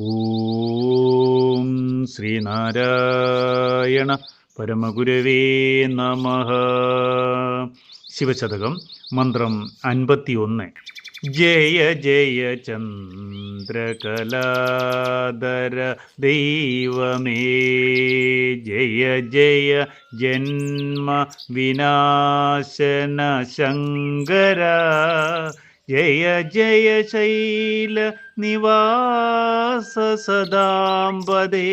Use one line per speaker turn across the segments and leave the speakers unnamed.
ഓം ശ്രീനാരായണ പരമഗുരവേ നമ. ശിവശതകം മന്ത്രം അൻപത്തിയൊന്ന്. ജയ ജയ ചന്ദ്രകലാദര ദൈവമേ. ജയ ജയ ജന്മ വിനാശന ശങ്കര. ജയ ജയ ശൈല നിവാസ സദാംബദേ.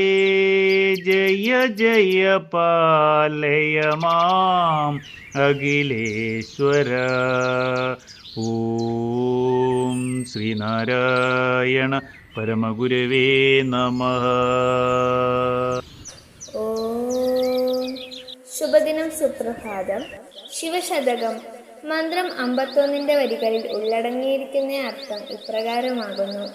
ജയ ജയ പാലയ മാം അഖിലേശ്വര. ഓം ശ്രീനാരായണ പരമഗുരവേ നമ.
ശുഭദിനം സുപ്രഭാതം. ശിവശതകം. മന്ത്രം അമ്പത്തൊന്നിന്റെ വരികളിൽ ഉള്ളടങ്ങിയിരിക്കുന്ന അർത്ഥം ഇപ്രകാരമാകുന്നു.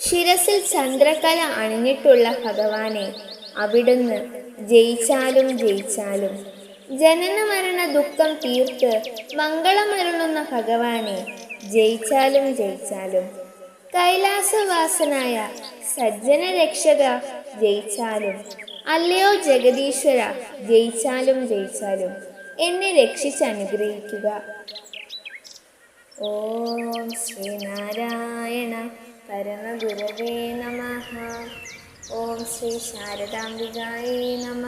ശിരസിൽ ചന്ദ്രകല അണിഞ്ഞിട്ടുള്ള ഭഗവാനെ അവിടുന്ന് ജയിച്ചാലും ജയിച്ചാലും. ജനന മരണ ദുഃഖം തീർത്ത് മംഗളമരുളുന്ന ഭഗവാനെ ജയിച്ചാലും ജയിച്ചാലും. കൈലാസവാസനായ സജ്ജന രക്ഷക ജയിച്ചാലും. അല്ലയോ ജഗദീശ്വര ജയിച്ചാലും ജയിച്ചാലും. എന്നെ രക്ഷിച്ച് അനുഗ്രഹിക്കുക. ഓം ശ്രീനാരായണ പരമഗുരവേ നമ. ഓം ശ്രീ ശാരദാംബികായേ നമ.